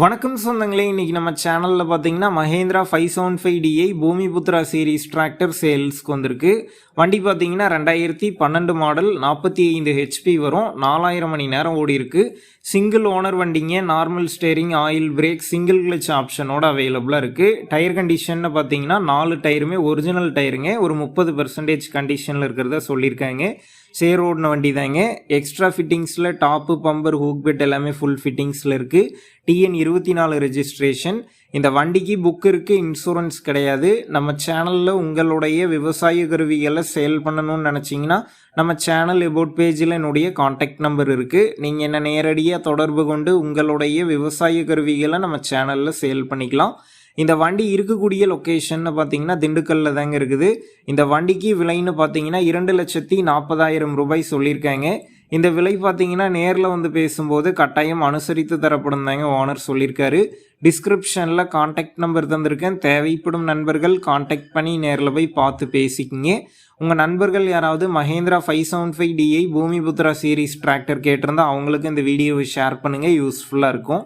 வணக்கம் சொந்தங்களே இன்றைக்கி நம்ம சேனலில் பார்த்தீங்கன்னா Mahindra five seven five DI Bhumiputra series tractor சேல்ஸ்க்கு வந்திருக்கு. வண்டி பார்த்தீங்கன்னா ரெண்டாயிரத்தி பன்னெண்டு மாடல் நாற்பத்தி ஐந்து ஹெச்பி வரும். நாலாயிரம் மணி நேரம் ஓடி இருக்கு. சிங்கிள் ஓனர் வண்டிங்க normal steering oil brake single clutch ஆப்ஷனோட அவைலபிளாக இருக்குது டயர் கண்டிஷன்னு பார்த்தீங்கன்னா நாலு டயருமே ஒரிஜினல் டயருங்க ஒரு முப்பது பர்சன்டேஜ் கண்டிஷனில் இருக்கிறதா சொல்லியிருக்காங்க. சேர் ஓடின வண்டி தாங்க. எக்ஸ்ட்ரா ஃபிட்டிங்ஸில் டாப்பு பம்பர் ஹூக் பெட் எல்லாமே ஃபுல் ஃபிட்டிங்ஸில் இருக்குது டிஎன் இருபத்தி நாலு ரெஜிஸ்ட்ரேஷன் இந்த வண்டிக்கு புக் இருக்குது இன்சூரன்ஸ் கிடையாது. நம்ம சேனலில் உங்களுடைய விவசாய கருவிகளை சேல் பண்ணணும்னு நினச்சிங்கன்னா நம்ம சேனல் எபோட் பேஜில் என்னுடைய காண்டாக்ட் நம்பர் இருக்குது நீங்கள் என்ன நேரடியாக தொடர்பு கொண்டு உங்களுடைய விவசாய கருவிகளை நம்ம சேனலில் சேல் பண்ணிக்கலாம். இந்த வண்டி இருக்கக்கூடிய லொக்கேஷன்னு பார்த்தீங்கன்னா திண்டுக்கல்ல தாங்க இருக்குது. இந்த வண்டிக்கு விலைன்னு பார்த்தீங்கன்னா இரண்டு லட்சத்தி நாற்பதாயிரம் ரூபாய் சொல்லியிருக்காங்க. இந்த விலை பார்த்தீங்கன்னா நேரில் வந்து பேசும்போது கட்டாயம் அனுசரித்து தரப்படும் தாங்க ஓனர் சொல்லியிருக்காரு. டிஸ்கிரிப்ஷனில் காண்டாக்ட் நம்பர் தந்திருக்கேன். தேவைப்படும் நண்பர்கள் காண்டாக்ட் பண்ணி நேரில் போய் பார்த்து பேசிக்கிங்க. உங்கள் நண்பர்கள் யாராவது Mahindra five seven five DI Bhumiputra series tractor கேட்டிருந்தா அவங்களுக்கு இந்த வீடியோவை ஷேர் பண்ணுங்கள் யூஸ்ஃபுல்லாக இருக்கும்.